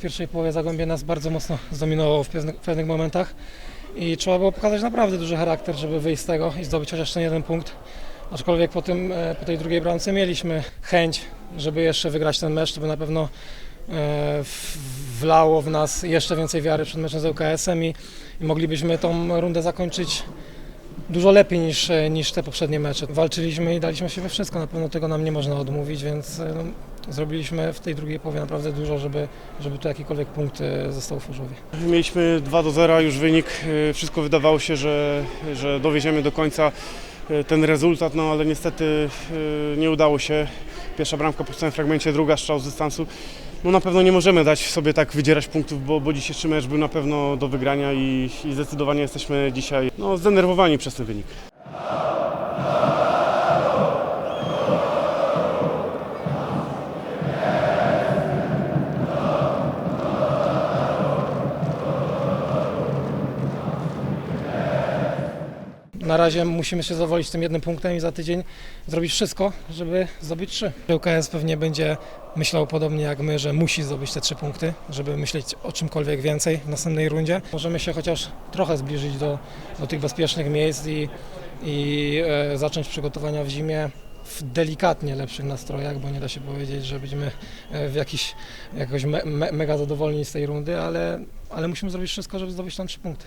W pierwszej połowie Zagłębie nas bardzo mocno zdominowało w pewnych, w pewnych momentach i trzeba było pokazać naprawdę duży charakter, żeby wyjść z tego i zdobyć chociaż ten jeden punkt. Aczkolwiek po, tym, e, po tej drugiej bramce mieliśmy chęć, żeby jeszcze wygrać ten mecz, to by na pewno e, wlało w nas jeszcze więcej wiary przed meczem z ŁKS-em i, i moglibyśmy tą rundę zakończyć dużo lepiej niż, e, niż te poprzednie mecze. Walczyliśmy i daliśmy się we wszystko, na pewno tego nam nie można odmówić, więc e, no, zrobiliśmy w tej drugiej połowie naprawdę dużo, żeby, żeby tu jakikolwiek punkt e, został w Chórzowie. Mieliśmy 2 do 0, już wynik, wszystko wydawało się, że, że dowieziemy do końca ten rezultat, no ale niestety nie udało się. Pierwsza bramka po całym fragmencie, druga strzał z dystansu. No na pewno nie możemy dać sobie tak wydzierać punktów, bo, bo dzisiejszy mecz był na pewno do wygrania i, i zdecydowanie jesteśmy dzisiaj no, zdenerwowani przez ten wynik. Na razie musimy się zadowolić tym jednym punktem i za tydzień zrobić wszystko, żeby zdobyć trzy. ŁKS pewnie będzie myślał podobnie jak my, że musi zdobyć te trzy punkty, żeby myśleć o czymkolwiek więcej w następnej rundzie. Możemy się chociaż trochę zbliżyć do, do tych bezpiecznych miejsc i, i e, zacząć przygotowania w zimie w delikatnie lepszych nastrojach, bo nie da się powiedzieć, że będziemy e, w jakiś, jakoś me, me, mega zadowoleni z tej rundy, ale, ale musimy zrobić wszystko, żeby zdobyć tam trzy punkty.